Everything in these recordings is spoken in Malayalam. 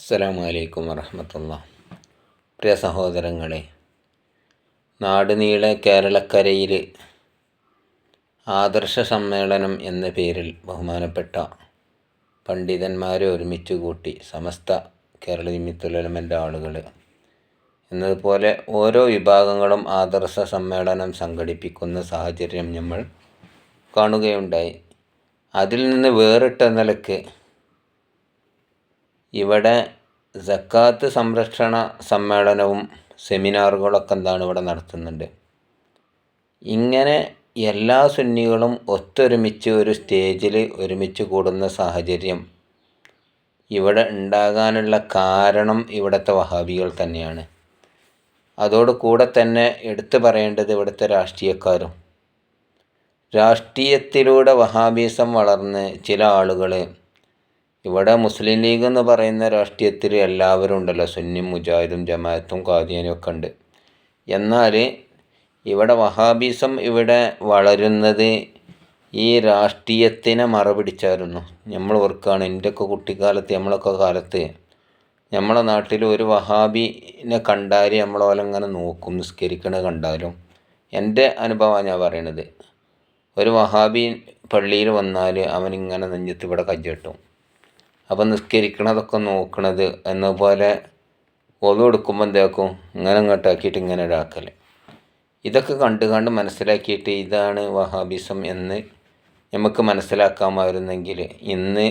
അസ്സലാമു അലൈക്കും വറഹമത്തുള്ള. പ്രിയ സഹോദരങ്ങളെ നാടുനീളെ കേരളക്കരയിൽ ആദർശ സമ്മേളനം എന്ന പേരിൽ ബഹുമാനപ്പെട്ട പണ്ഡിതന്മാരെ ഒരുമിച്ച് കൂട്ടി സമസ്ത കേരള നിമിത്തുലമന്റെ ആളുകൾ എന്നതുപോലെ ഓരോ വിഭാഗങ്ങളും ആദർശ സമ്മേളനം സംഘടിപ്പിക്കുന്ന സാഹചര്യം നമ്മൾ കാണുകയുണ്ടായി. അതിൽ നിന്ന് വേറിട്ട നിലയ്ക്ക് ഇവിടെ സക്കാത്ത് സംരക്ഷണ സമ്മേളനവും സെമിനാറുകളൊക്കെ എന്താണ് ഇവിടെ നടത്തുന്നുണ്ട്. ഇങ്ങനെ എല്ലാ സുന്നികളും ഒത്തൊരുമിച്ച് ഒരു സ്റ്റേജിൽ ഒരുമിച്ച് കൂടുന്ന സാഹചര്യം ഇവിടെ ഉണ്ടാകാനുള്ള കാരണം ഇവിടുത്തെ വഹാബികൾ തന്നെയാണ്. അതോട് കൂടെ തന്നെ എടുത്തു പറയേണ്ടത് ഇവിടുത്തെ രാഷ്ട്രീയക്കാരും. രാഷ്ട്രീയത്തിലൂടെ വഹാബീസം വളർന്ന് ചില ആളുകൾ ഇവിടെ മുസ്ലിം ലീഗ് എന്ന് പറയുന്ന രാഷ്ട്രീയത്തിൽ എല്ലാവരും ഉണ്ടല്ലോ. സുന്നി മുജാഹിദും ജമാഅത്തും ഖാദിയാനും ഒക്കെ ഉണ്ട്. എന്നാൽ ഇവിടെ വഹാബിസം ഇവിടെ വളരുന്നത് ഈ രാഷ്ട്രീയത്തിനെ മറപിടിച്ചായിരുന്നു. നമ്മൾ ഓർക്കുകയാണ് എന്റെയൊക്കെ കുട്ടിക്കാലത്ത് നമ്മളൊക്കെ കാലത്ത് നമ്മളെ നാട്ടിൽ ഒരു വഹാബിനെ കണ്ടാൽ നമ്മളോലങ്ങനെ നോക്കും നിസ്കരിക്കണ കണ്ടാലും. എന്റെ അനുഭവമാണ് ഞാൻ പറയണത്. ഒരു വഹാബി പള്ളിയിൽ വന്നാൽ അവനിങ്ങനെ നെഞ്ഞത്ത് ഇവിടെ കജ്ജട്ടും അപ്പം നിസ്കരിക്കണതൊക്കെ നോക്കണത് എന്നപോലെ ഓതു ഒതു എടുക്കുമ്പോൾ എന്താക്കും? ഇങ്ങനെ ഇങ്ങോട്ടാക്കിയിട്ട് ഇങ്ങനെ ഒരാക്കൽ ഇതൊക്കെ കണ്ട് കണ്ട് മനസ്സിലാക്കിയിട്ട് ഇതാണ് വഹാബിസം എന്ന് നമുക്ക് മനസ്സിലാക്കാമായിരുന്നെങ്കിൽ ഇന്ന്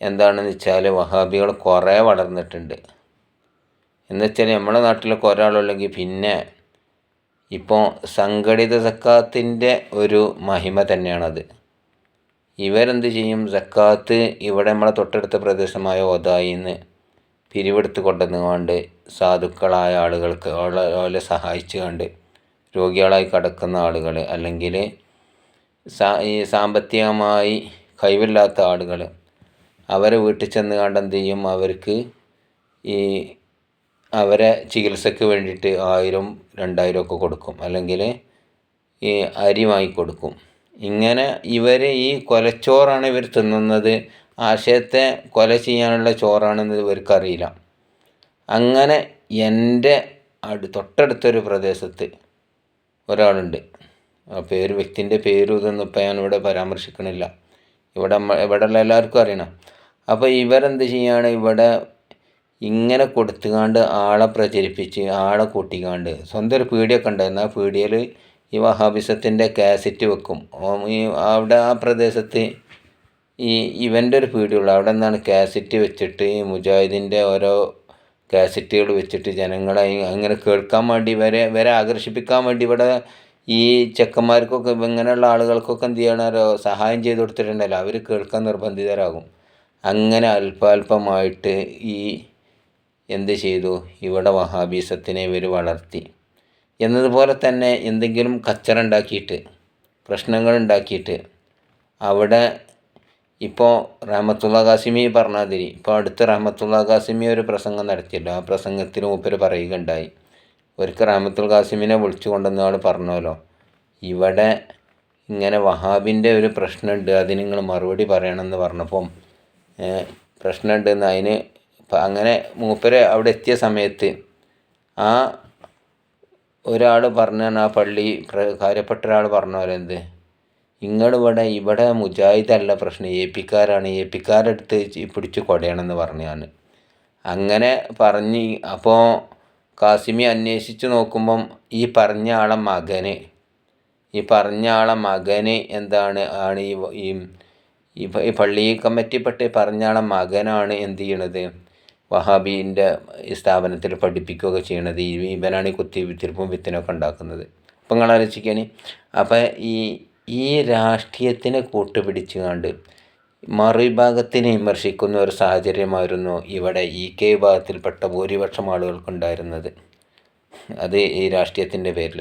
എന്താണെന്ന് വെച്ചാൽ വഹാബികൾ കുറേ വളർന്നിട്ടുണ്ട്. എന്ന് വെച്ചാൽ നമ്മുടെ നാട്ടിലൊക്കെ ഒരാളുണ്ടെങ്കിൽ പിന്നെ ഇപ്പോൾ സംഘടിത സക്കാത്തിന്റെ ഒരു മഹിമ തന്നെയാണത്. ഇവരെന്ത് ചെയ്യും? സക്കാത്ത് ഇവിടെ നമ്മളെ തൊട്ടടുത്ത പ്രദേശമായ ഒതായിന്ന് പിരിവെടുത്ത് കൊണ്ടുവന്നുകൊണ്ട് സാധുക്കളായ ആളുകൾക്ക് അവളെ സഹായിച്ചു കണ്ട് രോഗികളായി കിടക്കുന്ന ആളുകൾ അല്ലെങ്കിൽ ഈ സാമ്പത്തികമായി കഴിവില്ലാത്ത ആളുകൾ അവരെ വീട്ടിൽ ചെന്ന് കണ്ട് എന്ത് ചെയ്യും അവർക്ക് ഈ അവരെ ചികിത്സയ്ക്ക് വേണ്ടിയിട്ട് ആയിരം രണ്ടായിരം ഒക്കെ കൊടുക്കും. അല്ലെങ്കിൽ ഈ അരി വാങ്ങിക്കൊടുക്കും. ഇങ്ങനെ ഇവർ ഈ കൊലച്ചോറാണ് ഇവർ തിന്നുന്നത്. ആശയത്തെ കൊല ചെയ്യാനുള്ള ചോറാണെന്ന് ഇവർക്കറിയില്ല. അങ്ങനെ എന്റെ അടു തൊട്ടടുത്തൊരു പ്രദേശത്ത് ഒരാളുണ്ട്. ആ പേര് വ്യക്തിന്റെ പേരും ഇതൊന്നും ഇപ്പം ഞാനിവിടെ പരാമർശിക്കണില്ല. ഇവിടെ ഇവിടെയുള്ള എല്ലാവർക്കും അറിയണം. അപ്പോൾ ഇവരെന്ത് ചെയ്യാണ്? ഇവിടെ ഇങ്ങനെ കൊടുത്തുകാണ്ട് ആളെ പ്രചരിപ്പിച്ച് ആളെ കൂട്ടിക്കാണ്ട് സ്വന്തം ഒരു പീടിയൊക്കെ ഉണ്ടായിരുന്നു. ആ പീടിയയിൽ ഈ വഹാബിസത്തിന്റെ കാസറ്റ് വെക്കും. ഈ അവിടെ ആ പ്രദേശത്ത് ഈ ഇവന്റെ ഒരു പീടിയുള്ള അവിടെ നിന്നാണ് കാസറ്റ് വെച്ചിട്ട് ഈ മുജാഹിദിന്റെ ഓരോ കാസറ്റുകൾ വെച്ചിട്ട് ജനങ്ങളെ അങ്ങനെ കേൾക്കാൻ വേണ്ടി വരെ വരെ ആകർഷിപ്പിക്കാൻ വേണ്ടി ഇവിടെ ഈ ചെക്കന്മാർക്കൊക്കെ ഇങ്ങനെയുള്ള ആളുകൾക്കൊക്കെ എന്ത് ചെയ്യണമല്ലോ സഹായം ചെയ്ത് കൊടുത്തിട്ടുണ്ടല്ലോ. അവർ കേൾക്കാൻ നിർബന്ധിതരാകും. അങ്ങനെ അല്പാൽപമായിട്ട് ഈ എന്ത് ചെയ്തു? ഇവിടെ വഹാബീസത്തിനെ ഇവർ വളർത്തി. എന്നതുപോലെ തന്നെ എന്തെങ്കിലും കച്ചറ ഉണ്ടാക്കിയിട്ട് പ്രശ്നങ്ങൾ ഉണ്ടാക്കിയിട്ട് അവിടെ ഇപ്പോൾ റഹമത്തുള്ള കാസിമി പറഞ്ഞാതിരി ഇപ്പോൾ അടുത്ത് റഹമത്തുള്ള കാസിമി ഒരു പ്രസംഗം നടത്തിയല്ലോ ആ പ്രസംഗത്തിൽ മൂപ്പര് പറയുകയുണ്ടായി. ഒരിക്കൽ റഹമത്തുൽ കാസിമിനെ വിളിച്ചു കൊണ്ടുവന്ന ആൾ പറഞ്ഞല്ലോ ഇവിടെ ഇങ്ങനെ വഹാബിന്റെ ഒരു പ്രശ്നമുണ്ട് അതിന് നിങ്ങൾ മറുപടി പറയണമെന്ന് പറഞ്ഞപ്പം പ്രശ്നമുണ്ടെന്ന് അതിന് അങ്ങനെ മൂപ്പര് അവിടെ എത്തിയ സമയത്ത് ആ ഒരാൾ പറഞ്ഞാണ് ആ പള്ളി കാര്യപ്പെട്ട ഒരാൾ പറഞ്ഞ പോലെ എന്ത് നിങ്ങളിവിടെ ഇവിടെ മുജാഹിദല്ല പ്രശ്നം. എ പിക്കാരാണ് എ പിക്കാരെടുത്ത് പിടിച്ച് കൊടയണമെന്ന് പറഞ്ഞാണ്. അങ്ങനെ പറഞ്ഞ് അപ്പോൾ കാസിമി അന്വേഷിച്ച് നോക്കുമ്പം ഈ പറഞ്ഞ ആളെ മകന് ഈ പറഞ്ഞ ആളെ മകന് എന്താണ് ആണ് ഈ ഈ പള്ളി കമ്മിറ്റിപ്പെട്ട് പറഞ്ഞ ആളെ മകനാണ് എന്ത് ചെയ്യണത്? വഹാബീന്റെ സ്ഥാപനത്തിൽ പഠിപ്പിക്കുകയൊക്കെ ചെയ്യണത്. ഇവനാണ് ഈ കുത്തി വിത്തിരിപ്പും വിത്തിനൊക്കെ ഉണ്ടാക്കുന്നത്. അപ്പം നിങ്ങൾ ആലോചിക്കാൻ അപ്പം ഈ ഈ രാഷ്ട്രീയത്തിനെ കൂട്ടുപിടിച്ച് കണ്ട് മറുവിഭാഗത്തിനെ വിമർശിക്കുന്ന ഒരു സാഹചര്യമായിരുന്നു ഇവിടെ ഇ കെ വിഭാഗത്തിൽപ്പെട്ട ഭൂരിപക്ഷം ആളുകൾക്കുണ്ടായിരുന്നത്. അത് ഈ രാഷ്ട്രീയത്തിന്റെ പേരിൽ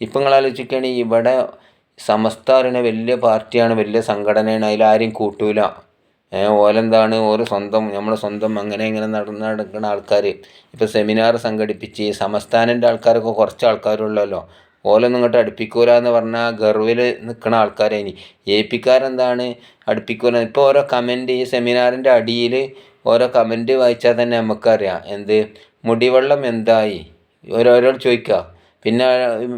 ഇപ്പം നിങ്ങൾ ആലോചിക്കുകയാണെങ്കിൽ ഇവിടെ സമസ്ത പറയുന്ന വലിയ പാർട്ടിയാണ് വലിയ സംഘടനയാണ് അതിലാരും കൂട്ടൂല. ഓലെന്താണ്? ഓരോ സ്വന്തം നമ്മുടെ സ്വന്തം അങ്ങനെ ഇങ്ങനെ നടന്ന് നടക്കുന്ന ആൾക്കാർ ഇപ്പോൾ സെമിനാർ സംഘടിപ്പിച്ച് സംസ്ഥാനന്റെ ആൾക്കാരൊക്കെ കുറച്ച് ആൾക്കാരുള്ളല്ലോ. ഓലൊന്നും ഇങ്ങോട്ട് അടുപ്പിക്കൂല എന്ന് പറഞ്ഞാൽ ഗർവിൽ നിൽക്കുന്ന ആൾക്കാരെ ഇനി എ പിക്കാരെന്താണ് അടുപ്പിക്കൂല? ഇപ്പോൾ ഓരോ കമന്റ് ഈ സെമിനാറിന്റെ അടിയിൽ ഓരോ കമന്റ് വായിച്ചാൽ തന്നെ നമുക്കറിയാം എന്ത്? മുടിവെള്ളം എന്തായി? ഓരോരോട് ചോദിക്കുക പിന്നെ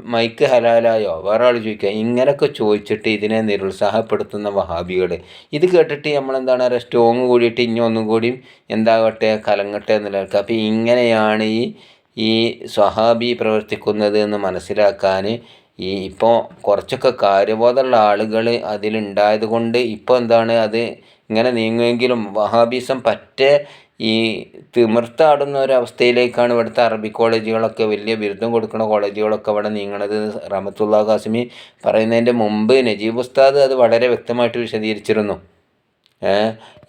മൈക്ക് ഹലാലായോ? വേറെ ആൾ ചോദിക്കുക ഇങ്ങനെയൊക്കെ ചോദിച്ചിട്ട് ഇതിനെ നിരുത്സാഹപ്പെടുത്തുന്ന വഹാബികൾ ഇത് കേട്ടിട്ട് നമ്മളെന്താണ് പറയുക സ്ട്രോങ് കൂടിയിട്ട് ഇനി ഒന്നും കൂടിയും എന്താകട്ടെ കലങ്ങട്ടെ എന്നുള്ള അപ്പോൾ ഇങ്ങനെയാണ് ഈ ഈ സ്വഹാബി പ്രവർത്തിക്കുന്നത് എന്ന് മനസ്സിലാക്കാൻ ഈ ഇപ്പോൾ കുറച്ചൊക്കെ കാര്യബോധമുള്ള ആളുകൾ അതിലുണ്ടായത് കൊണ്ട് ഇപ്പോൾ എന്താണ് അത് ഇങ്ങനെ നീങ്ങുമെങ്കിലും വഹാബീസം പറ്റേ ഈ തിമിർത്താടുന്ന ഒരവസ്ഥയിലേക്കാണ് ഇവിടുത്തെ അറബി കോളേജുകളൊക്കെ വലിയ ബിരുദം കൊടുക്കുന്ന കോളേജുകളൊക്കെ ഇവിടെ നീങ്ങണത്. റഹമത്തുള്ള ഖാസിമി പറയുന്നതിന്റെ മുമ്പ് നജീബ് ഉസ്താദ് അത് വളരെ വ്യക്തമായിട്ട് വിശദീകരിച്ചിരുന്നു.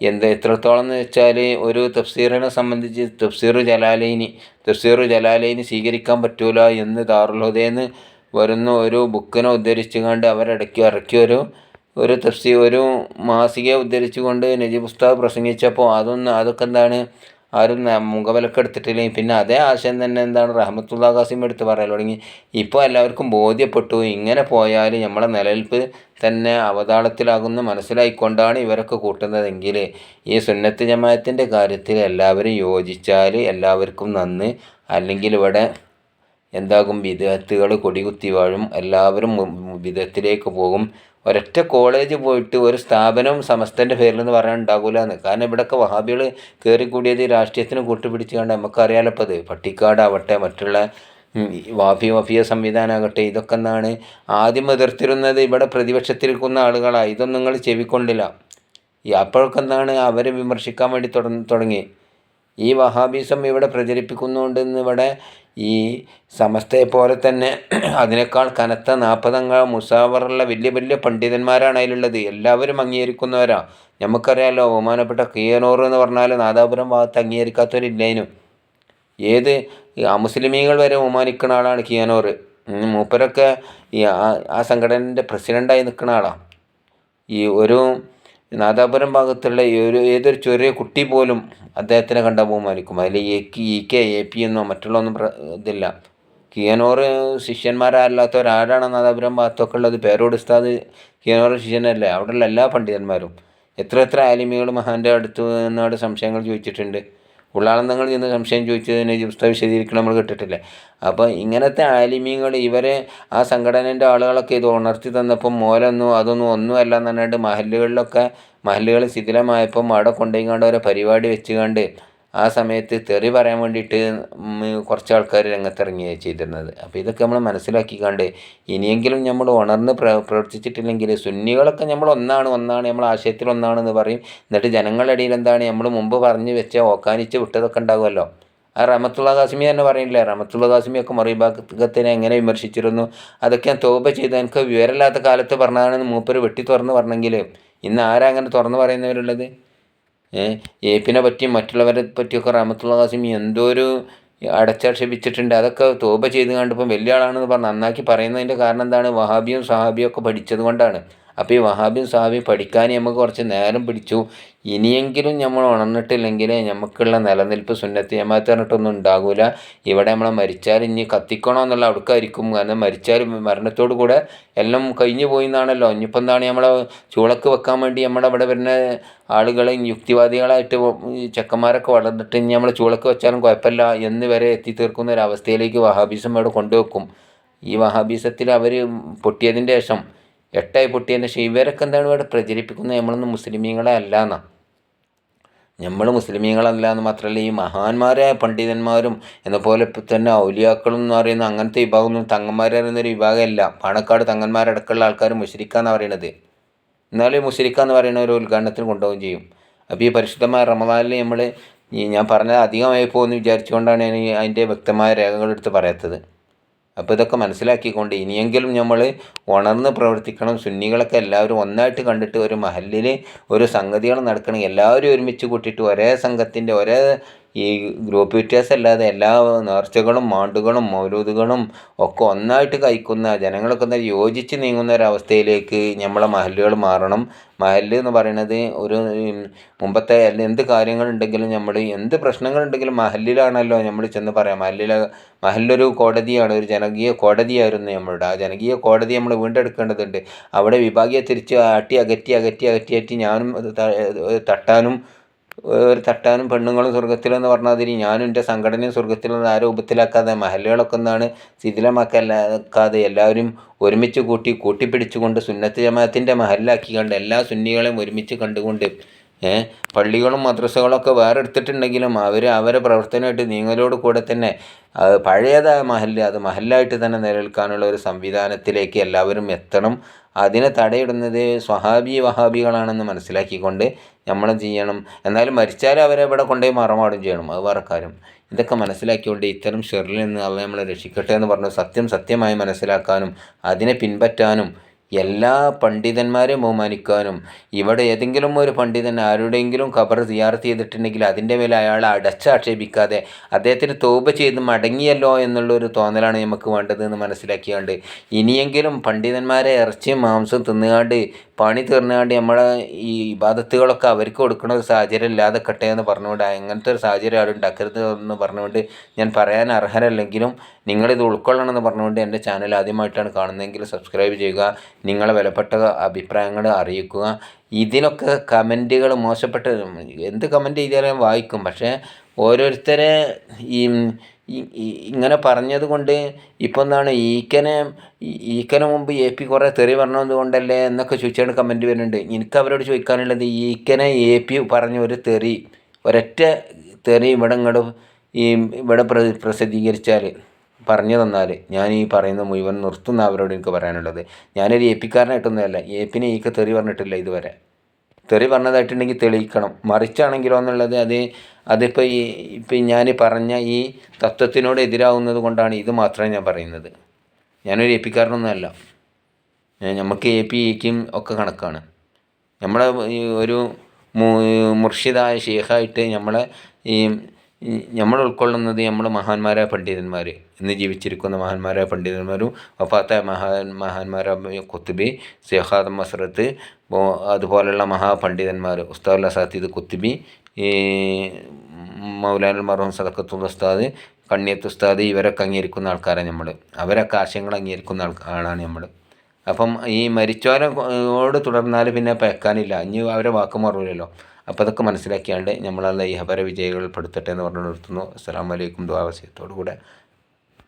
എന്ത് എത്രത്തോളം എന്ന് വെച്ചാൽ ഒരു തഫ്സീറിനെ സംബന്ധിച്ച് തഫ്സീർ ജലാലൈനി തഫ്സീർ ജലാലൈനി സ്വീകരിക്കാൻ പറ്റൂല എന്ന് ദാറുൽഹുദയെന്ന് വരുന്ന ഒരു ബുക്കിനെ ഉദ്ധരിച്ചുകൊണ്ട് അവരിടയ്ക്ക് ഇറക്കിയ ഒരു ഒരു തഫ്സി ഒരു മാസികയെ ഉദ്ധരിച്ചുകൊണ്ട് നജീബ് ഉസ്താദ് പ്രസംഗിച്ചപ്പോൾ അതൊന്നും അതൊക്കെ എന്താണ് ആരും മുഖവിലക്കെടുത്തിട്ടില്ലെങ്കിൽ പിന്നെ അതേ ആശയം തന്നെ എന്താണ് റഹമത്തുള്ള ഖാസിം എടുത്ത് പറയാൻ തുടങ്ങി. ഇപ്പോൾ എല്ലാവർക്കും ബോധ്യപ്പെട്ടു. ഇങ്ങനെ പോയാൽ നമ്മളെ നിലനിൽപ്പ് തന്നെ അവതാളത്തിലാകുന്ന. മനസ്സിലായിക്കൊണ്ടാണ് ഇവരൊക്കെ കൂട്ടുന്നതെങ്കിൽ ഈ സുന്നത്ത് ജമായത്തിന്റെ കാര്യത്തിൽ എല്ലാവരും യോജിച്ചാൽ എല്ലാവർക്കും നന്ന്. അല്ലെങ്കിൽ ഇവിടെ എന്താകും വിദഗ്ധകൾ കൊടികുത്തി വാഴും. എല്ലാവരും വിധത്തിലേക്ക് പോകും. ഒരൊറ്റ കോളേജ് പോയിട്ട് ഒരു സ്ഥാപനവും സമസ്തന്റെ പേരിൽ എന്ന് പറയാൻ ഉണ്ടാകില്ല എന്ന് കാരണം ഇവിടെയൊക്കെ വഹാബികൾ കയറി കൂടിയത് രാഷ്ട്രീയത്തിന് കൂട്ടുപിടിച്ച് കണ്ട് നമുക്കറിയാലോ ഇപ്പോൾ അത് പട്ടിക്കാടാവട്ടെ മറ്റുള്ള വാഫി വഫിയ സംവിധാനമാകട്ടെ ഇതൊക്കെ എന്നാണ് ആദ്യം എതിർത്തിരുന്നത്. ഇവിടെ പ്രതിപക്ഷത്തിരിക്കുന്ന ആളുകളാണ് ഇതൊന്നും നിങ്ങൾ ചെവിക്കൊണ്ടില്ല. അപ്പോഴൊക്കെ എന്താണ് അവരെ വിമർശിക്കാൻ വേണ്ടി തുടങ്ങി. ഈ വഹാബിസം ഇവിടെ പ്രചരിപ്പിക്കുന്നുണ്ടെന്ന് ഇവിടെ ഈ സമസ്തയെ പോലെ തന്നെ അതിനേക്കാൾ കനത്ത നാൽപ്പതംഗ മുസാവറുള്ള വലിയ വലിയ പണ്ഡിതന്മാരാണ് അതിലുള്ളത്. എല്ലാവരും അംഗീകരിക്കുന്നവരാ. നമുക്കറിയാലോ ബഹുമാനപ്പെട്ട കിയനൂർ എന്ന് പറഞ്ഞാൽ നാദാപുരം ഭാഗത്ത് അംഗീകരിക്കാത്തവരില്ലേനും. ഏത് അമുസ്ലിമീങ്ങൾ വരെ ബഹുമാനിക്കുന്ന ആളാണ് കിയനൂർ മൂപ്പരൊക്കെ ഈ ആ സംഘടനന്റെ പ്രസിഡന്റായി നിൽക്കുന്ന ആളാണ് ഈ ഒരു നാദാപുരം ഭാഗത്തുള്ള ഒരു ഏതൊരു ചെറിയ കുട്ടി പോലും അദ്ദേഹത്തിനെ കണ്ട ബഹുമാനിക്കും. അതിൽ A E K A P എന്നോ മറ്റുള്ളൊന്നും ഇതില്ല. കിയനോർ ശിഷ്യന്മാരല്ലാത്തവരാരാണ് നാദാപുരം ഭാഗത്തൊക്കെ ഉള്ളത്? പേരോട് ഉസ്താദ് കിയനോർ ശിഷ്യനല്ലേ? അവിടെയുള്ള എല്ലാ പണ്ഡിതന്മാരും. എത്ര എത്ര ആലിമികൾ മഹാന്റെ അടുത്ത് നിന്നാണ് സംശയങ്ങൾ ചോദിച്ചിട്ടുണ്ട്. ഉള്ളാളന്തങ്ങൾ ചെന്ന് സംശയം ചോദിച്ചതിന് ജ്യൂസ്ത വിശദീകരിക്കണം നമ്മൾ കേട്ടിട്ടില്ലേ? അപ്പോൾ ഇങ്ങനത്തെ ആലിമീങ്ങൾ ഇവരെ ആ സംഘടനേന്റെ ആളുകളൊക്കെ ഇത് ഉണർത്തി തന്നപ്പം മോലൊന്നും അതൊന്നും ഒന്നുമല്ല എന്ന് പറഞ്ഞിട്ട് മഹല്ലുകളിലൊക്കെ മഹല്ലുകൾ ശിഥിലമായപ്പം അവിടെ കൊണ്ടുപോയി കണ്ട് ഓരോ പരിപാടി വെച്ചുകൊണ്ട് ആ സമയത്ത് തെറി പറയാൻ വേണ്ടിയിട്ട് കുറച്ച് ആൾക്കാർ രംഗത്തിറങ്ങിയാണ് ചെയ്തിരുന്നത്. അപ്പോൾ ഇതൊക്കെ നമ്മൾ മനസ്സിലാക്കിക്കാണ്ട് ഇനിയെങ്കിലും നമ്മൾ ഉണർന്ന് പ്ര പ്രവർത്തിച്ചിട്ടില്ലെങ്കിൽ സുന്നികളൊക്കെ നമ്മൾ ഒന്നാണ് ഒന്നാണ് നമ്മൾ ആശയത്തിൽ ഒന്നാണെന്ന് പറയും. എന്നിട്ട് ജനങ്ങളുടെ ഇടയിൽ എന്താണ് നമ്മൾ മുമ്പ് പറഞ്ഞു വെച്ച ഓക്കാനിച്ച് വിട്ടതൊക്കെ ഉണ്ടാകുമല്ലോ ആ റമത്തുള്ള കാസിമി തന്നെ പറയില്ലേ റമത്തുള്ള കാസിമിയൊക്കെ മറിഭാഗത്തിനെ എങ്ങനെ വിമർശിച്ചിരുന്നു? അതൊക്കെ ഞാൻ തോപ ചെയ്ത് എനിക്ക് വിവരമില്ലാത്ത കാലത്ത് പറഞ്ഞതാണെന്ന് മൂപ്പര് വെട്ടി തുറന്ന് പറഞ്ഞെങ്കിൽ ഇന്ന് ആരാ അങ്ങനെ തുറന്ന് പറയുന്നവരുള്ളത്? ഏപ്പിനെ പറ്റിയും മറ്റുള്ളവരെ പറ്റിയൊക്കെ റഹമത്തുള്ള ഖാസിമി എന്തോ ഒരു അടച്ചാക്ഷേപിച്ചിട്ടുണ്ട്. അതൊക്കെ തോപ ചെയ്ത് കണ്ടിപ്പം വലിയ ആളാണെന്ന് പറഞ്ഞ് നന്നാക്കി പറയുന്നതിന്റെ കാരണം എന്താണ്? വഹാബിയും സഹാബിയും ഒക്കെ പഠിച്ചത് കൊണ്ടാണ്. അപ്പോൾ ഈ വഹാബിയും സഹാബിയും പഠിക്കാൻ നമുക്ക് കുറച്ച് നേരം പിടിച്ചു. ഇനിയെങ്കിലും നമ്മൾ ഉണർന്നിട്ടില്ലെങ്കിൽ നമുക്കുള്ള നിലനിൽപ്പ് സുന്നത്ത് ജമാഅത്ത് പറഞ്ഞിട്ടൊന്നും ഉണ്ടാകില്ല ഇവിടെ നമ്മൾ മരിച്ചാൽ ഇനി കത്തിക്കണോ എന്നുള്ള അവിടേക്കായിരിക്കും. കാരണം മരിച്ചാൽ മരണത്തോടു കൂടെ എല്ലാം കഴിഞ്ഞു പോയി എന്നാണല്ലോ ഇനിയിപ്പോൾ എന്താണ് നമ്മളെ ചൂളക്ക് വെക്കാൻ വേണ്ടി നമ്മുടെ ഇവിടെ വരുന്ന ആളുകൾ യുക്തിവാദികളായിട്ട് ചെക്കന്മാരൊക്കെ വളർന്നിട്ട് ഇനി നമ്മൾ ചൂളക്ക് വെച്ചാലും കുഴപ്പമില്ല എന്ന് വരെ എത്തിത്തീർക്കുന്ന ഒരു അവസ്ഥയിലേക്ക് വഹാബീസം ഇവിടെ കൊണ്ടുവെക്കും. ഈ വഹാബീസത്തിൽ അവർ പൊട്ടിയതിന്റെ ശേഷം എട്ടായി പൊട്ടിയെന്ന് പക്ഷേ ഇവരൊക്കെ എന്താണ് ഇവിടെ പ്രചരിപ്പിക്കുന്നത്? നമ്മളൊന്നും മുസ്ലിമീങ്ങളെ അല്ല നമ്മൾ മുസ്ലിമീങ്ങളല്ല എന്ന് മാത്രമല്ല ഈ മഹാന്മാരായ പണ്ഡിതന്മാരും എന്നപോലെ തന്നെ ഔലിയാക്കളും എന്ന് പറയുന്ന അങ്ങനത്തെ വിഭാഗമൊന്നും തങ്ങന്മാരെന്നൊരു വിഭാഗമല്ല. പാണക്കാട് തങ്ങന്മാരടക്കമുള്ള ആൾക്കാർ മുസ്ലിക്കാന്ന് പറയണത്. എന്നാലും മുസ്ലിക്ക എന്ന് പറയുന്ന ഒരു ഉദ്ഘാടനത്തിന് കൊണ്ടുപോവുകയും ചെയ്യും. അപ്പോൾ ഈ പരിശുദ്ധമായ റമദാനിൽ നമ്മൾ ഞാൻ പറഞ്ഞത് അധികമായി പോകുമെന്ന് വിചാരിച്ചുകൊണ്ടാണ് ഞാൻ അതിന്റെ വ്യക്തമായ രേഖകളെടുത്ത് പറയാത്തത്. അപ്പോൾ ഇതൊക്കെ മനസ്സിലാക്കിക്കൊണ്ട് ഇനിയെങ്കിലും നമ്മൾ ഉണർന്ന് പ്രവർത്തിക്കണം. സുന്നികളൊക്കെ എല്ലാവരും ഒന്നായിട്ട് കണ്ടിട്ട് ഒരു മഹലിൽ ഒരു സംഗതികൾ നടക്കണം. എല്ലാവരും ഒരുമിച്ച് കൂട്ടിയിട്ട് ഒരേ സംഘത്തിന്റെ ഒരേ ഈ ഗ്രൂപ്പ് അല്ലാതെ എല്ലാ നേർച്ചകളും മാണ്ടുകളും മൗലൂദുകളും ഒക്കെ ഒന്നായിട്ട് കഴിക്കുന്ന ജനങ്ങളൊക്കെ ഒന്ന് യോജിച്ച് നീങ്ങുന്ന ഒരവസ്ഥയിലേക്ക് നമ്മളെ മഹല്ലുകൾ മാറണം. മഹല്ല് എന്ന് പറയുന്നത് ഒരു മുമ്പത്തെ എന്ത് കാര്യങ്ങളുണ്ടെങ്കിലും നമ്മൾ എന്ത് പ്രശ്നങ്ങളുണ്ടെങ്കിലും മഹല്ലിലാണല്ലോ നമ്മൾ ചെന്ന് പറയാം. മഹല്ലിൽ മഹല്ലൊരു കോടതിയാണ് ഒരു ജനകീയ കോടതിയായിരുന്നു നമ്മളുടെ. ആ ജനകീയ കോടതി നമ്മൾ വീണ്ടെടുക്കേണ്ടതുണ്ട്. അവിടെ വിഭാഗീയ തിരിച്ച് അട്ടി അകറ്റി അകറ്റി അകറ്റി അകറ്റി ഞാനും തട്ടാനും ഒരു തട്ടാനും പെണ്ണുങ്ങളും സ്വർഗത്തിലെന്ന് പറഞ്ഞാൽ ഞാനും എന്റെ സംഘടനയും സ്വർഗത്തിലെന്ന് ആരോപത്തിലാക്കാതെ മഹലുകളൊക്കെ ഒന്നാണ് ശിഥിലമാക്കാതെ എല്ലാവരും ഒരുമിച്ച് കൂട്ടി കൂട്ടിപ്പിടിച്ചുകൊണ്ട് സുന്നത്ത് ജമാഅത്തിന്റെ മഹലിലാക്കി കണ്ട് എല്ലാ സുന്നികളെയും ഒരുമിച്ച് കണ്ടുകൊണ്ട് ഏഹ് പള്ളികളും മദ്രസകളൊക്കെ വേറെ എടുത്തിട്ടുണ്ടെങ്കിലും അവർ അവരെ പ്രവർത്തനമായിട്ട് നീങ്ങലോട് കൂടെ തന്നെ പഴയതായ മഹൽ അത് മഹലായിട്ട് തന്നെ നിലനിൽക്കാനുള്ള ഒരു സംവിധാനത്തിലേക്ക് എല്ലാവരും എത്തണം. അതിനെ തടയിടുന്നത് സ്വഹാബി വഹാബികളാണെന്ന് മനസ്സിലാക്കിക്കൊണ്ട് നമ്മൾ ചെയ്യണം? എന്നാലും മരിച്ചാൽ അവരെ ഇവിടെ കൊണ്ടുപോയി മറമാടും ചെയ്യണം. അത് വേറെ കാര്യം. ഇതൊക്കെ മനസ്സിലാക്കിക്കൊണ്ട് ഇത്തരം ഷെറിൽ നിന്ന് അവ നമ്മളെ രക്ഷിക്കട്ടെ എന്ന് പറഞ്ഞു സത്യം സത്യമായി മനസ്സിലാക്കാനും അതിനെ പിൻപറ്റാനും എല്ലാ പണ്ഡിതന്മാരെയും ബഹുമാനിക്കാനും ഇവിടെ ഏതെങ്കിലും ഒരു പണ്ഡിതൻ ആരുടെയെങ്കിലും ഖബർ സിയാർത്ത് ചെയ്തിട്ടുണ്ടെങ്കിൽ അതിന്റെ മേലെ അയാളെ അടച്ചാക്ഷേപിക്കാതെ അദ്ദേഹത്തിന് തോപ ചെയ്ത് മടങ്ങിയല്ലോ എന്നുള്ളൊരു തോന്നലാണ് നമുക്ക് വേണ്ടതെന്ന് മനസ്സിലാക്കിയാണ്ട് ഇനിയെങ്കിലും പണ്ഡിതന്മാരെ ഇറച്ചിയും മാംസം തിന്നുകാണ്ട് പണി തീർന്നുകൊണ്ട് നമ്മളെ ഈ ഇബാദത്തുകളൊക്കെ അവർക്ക് കൊടുക്കുന്ന ഒരു സാഹചര്യം ഇല്ലാതെ കട്ടെ എന്ന് പറഞ്ഞുകൊണ്ട് അങ്ങനത്തെ ഒരു സാഹചര്യം ആരും ഉണ്ടാക്കരുത് എന്ന് പറഞ്ഞുകൊണ്ട് ഞാൻ പറയാൻ അർഹരല്ലെങ്കിലും നിങ്ങളിത് ഉൾക്കൊള്ളണം എന്ന് പറഞ്ഞുകൊണ്ട് എന്റെ ചാനൽ ആദ്യമായിട്ടാണ് കാണുന്നതെങ്കിൽ സബ്സ്ക്രൈബ് ചെയ്യുക നിങ്ങളെ വിലപ്പെട്ട അഭിപ്രായങ്ങൾ അറിയിക്കുക. ഇതിനൊക്കെ കമന്റുകൾ മോശപ്പെട്ട എന്ത് കമന്റ് ചെയ്താലും വായിക്കും. പക്ഷേ ഓരോരുത്തരെ ഈ- ഇങ്ങനെ പറഞ്ഞത് കൊണ്ട് ഇപ്പം എന്താണ് ഈക്കനെ ഈക്കനെ മുമ്പ് എ പി കുറേ തെറി പറഞ്ഞത് കൊണ്ടല്ലേ എന്നൊക്കെ ചോദിച്ചാണ് കമന്റ് വരുന്നുണ്ട്. എനിക്ക് അവരോട് ചോദിക്കാനുള്ളത് ഈക്കനെ എ പി പറഞ്ഞ ഒരു തെറി ഒരൊറ്റ തെറി ഇവിടെ ഇങ്ങോട്ട് ഈ ഇവിടെ പ്ര പ്രസിദ്ധീകരിച്ചാൽ പറഞ്ഞു തന്നാൽ ഞാൻ ഈ പറയുന്ന മുഴുവൻ നിർത്തുന്ന അവരോട് എനിക്ക് പറയാനുള്ളത്. ഞാനൊരു എ പിക്കാരനായിട്ടൊന്നുമല്ല എ പിന്നെ ഈക്ക് തെറി പറഞ്ഞിട്ടില്ല ഇതുവരെ. തെറി പറഞ്ഞതായിട്ടുണ്ടെങ്കിൽ തെളിയിക്കണം. മറിച്ചാണെങ്കിലോ എന്നുള്ളത് അത് അതിപ്പോൾ ഈ ഇപ്പം ഞാൻ പറഞ്ഞ ഈ തത്വത്തിനോട് എതിരാവുന്നത് കൊണ്ടാണ് ഇത് മാത്രമേ ഞാൻ പറയുന്നത്. ഞാനൊരു എ പിക്കാരനൊന്നുമല്ല നമുക്ക് എ പി എക്കും ഒക്കെ കണക്കാണ്. നമ്മളെ ഒരു മുർഷിദായ ഷെയ്ഖായിട്ട് നമ്മളെ ഈ നമ്മൾ ഉൾക്കൊള്ളുന്നത് നമ്മൾ മഹാന്മാരായ പണ്ഡിതന്മാർ ഇന്ന് ജീവിച്ചിരിക്കുന്ന മഹാന്മാരായ പണ്ഡിതന്മാരും വഫാത്തായ മഹാൻ മഹാന്മാരായ കുത്തുബി സേഹാദ് മസ്രത്ത് അതുപോലുള്ള മഹാപണ്ഡിതന്മാർ ഉസ്താദുൽ സാത്തിദ് കുത്തുബി ഈ മൗലാന മറഹം സദക്കത്തുൽ ഉസ്താദ് കണ്ണിയത്ത് ഉസ്താദ് ഇവരൊക്കെ അംഗീകരിക്കുന്ന ആൾക്കാരാണ് നമ്മൾ അവരൊക്കെ ആശയങ്ങൾ അംഗീകരിക്കുന്ന ആളാണ് നമ്മൾ അപ്പം ഈ മരിച്ചവരോട് തുടർന്നാൽ പിന്നെ പേക്കാനില്ല. ഇനി അവരെ വാക്ക് മാറൂലല്ലോ. അപ്പോൾ അതൊക്കെ മനസ്സിലാക്കിയാണ്ട് നമ്മളെ ഈ അപര വിജയികൾ പെടുത്തട്ടെ എന്ന് പറഞ്ഞു നിർത്തുന്നു അസ്സാം വലൈക്കും ദ്വാവസ്യത്തോടു കൂടെ